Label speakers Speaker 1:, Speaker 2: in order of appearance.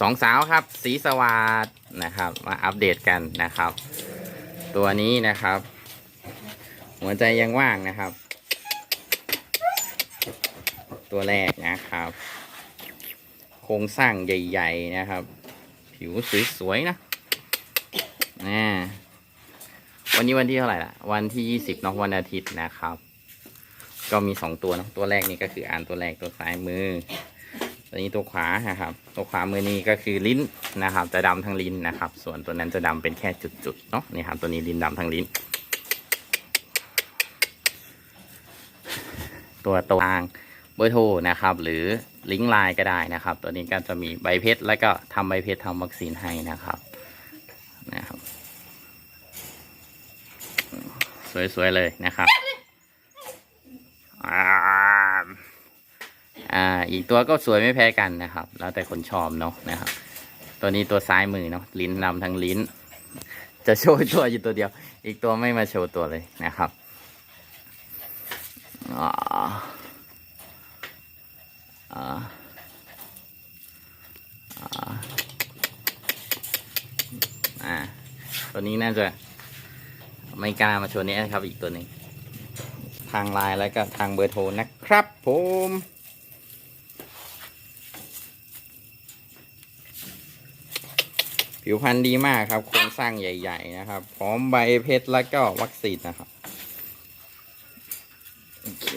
Speaker 1: สองสาวครับ สีสวัสดนะครับ มาอัปเดตกันนะครับ ตัวนี้นะครับ หัวใจยังว่างนะครับ ตัวแรกนะครับ โครงสร้างใหญ่ ๆนะครับ ผิวสวยๆนะนะวันนี้วันที่เท่าไหร่ล่ะวันที่ยี่สิบนาะวันอาทิตย์นะครับ ก็มีสองตัวนะตัวแรกนี่ก็คืออ่านตัวแรกตัวซ้ายมือ ตัวนี้ตัวขวานะครับ ตัวขวามือนี้ก็คือลิ้นนะครับ จะดำทั้งลิ้นนะครับ ส่วนตัวนั้นจะดำเป็นแค่จุดๆเนาะนี่ครับตัวนี้ลิ้นดำทั้งลิ้น ตัวตรงกลางเบอร์โทรนะครับ หรือลิงก์ไลน์ก็ได้นะครับ ตัวนี้ก็จะมีใบเพชรแล้วก็ทำใบเพชรทำวัคซีนให้นะครับนะครับ สวยๆเลยนะครับอ่า อ่า อีกตัวก็สวยไม่แพ้กันนะครับ แล้วแต่คนชอบเนาะนะครับ ตัวนี้ตัวซ้ายมือเนาะลิ้นนำทั้งลิ้น จะโชว์ตัวอยู่ตัวเดียว อีกตัวไม่มาโชว์ตัวเลยนะครับอ่าอ่าอ่าอ่าตัวนี้น่าจะไม่กล้ามาโชว์นี้นะครับ อีกตัวหนึ่งทางไลน์แล้วก็ทางเบอร์โทรนะครับผม ผิวพรรณดีมากครับ โครงสร้างใหญ่ ๆ นะครับ พร้อมใบเพชรแล้วก็วัคซีนนะครับ โอเค